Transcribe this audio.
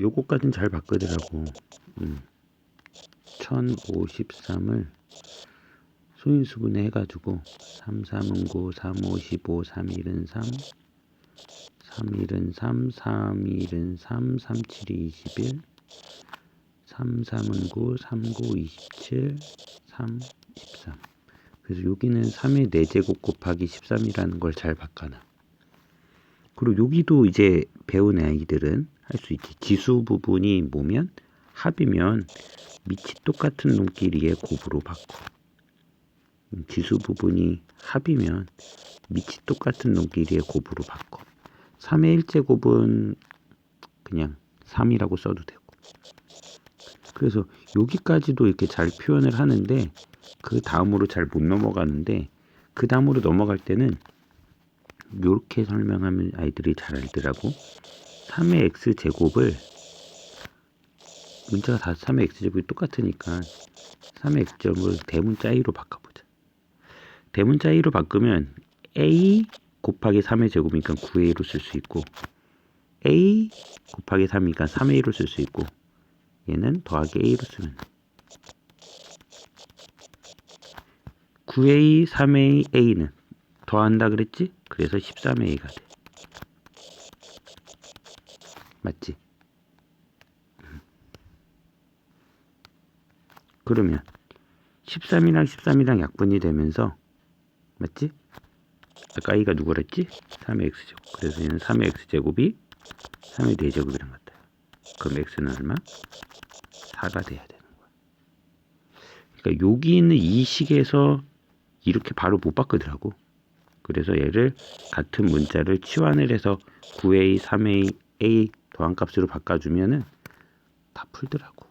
요거까진 잘 바꾸더라고. 음. 1053을 소인수분해 해가지고 3, 3은 9, 3, 5, 15, 3, 1은 3, 3, 1은 3, 3, 1은 3, 3, 7이 21, 3, 3은 9, 3, 9, 27, 3, 13. 그래서 여기는 3의 4제곱 곱하기 13이라는 걸 잘 바꿔놔. 그리고 여기도 이제 배운 아이들은 할 수 있지. 지수 부분이 뭐면 합이면 밑이 똑같은 놈끼리의 곱으로 바꿔. 음, 지수 부분이 합이면 밑이 똑같은 놈끼리의 곱으로 바꿔. 3의 1제곱은 그냥 3이라고 써도 되고. 그래서 여기까지도 이렇게 잘 표현을 하는데 그 다음으로 잘 못 넘어가는데 그 다음으로 넘어갈 때는 이렇게 설명하면 아이들이 잘 알더라고. 3의 x 제곱을 문자가 다 3의 x 제곱이 똑같으니까 3의 x 제곱을 대문자 a로 바꿔보자. 대문자 a로 바꾸면 a 곱하기 3의 제곱이니까 9a로 쓸 수 있고 a 곱하기 3이니까 3a로 쓸 수 있고 얘는 더하기 a로 쓰면 돼. 9a, 3a, a는 더한다 그랬지? 그래서 13a가 돼. 맞지? 음. 그러면 13이랑 13이랑 약분이 되면서 맞지? 아까 a가 누구랬지? 3의 x제곱. 그래서 얘는 3의 x제곱이 3의 4제곱이랑 같아요. 그럼 x는 얼마? 4가 돼야 되는 거야. 그러니까 여기 있는 이 식에서 이렇게 바로 못 바꾸더라고. 그래서 얘를 같은 문자를 치환을 해서 9a, 3a, a 더한 값으로 바꿔주면은 다 풀더라고.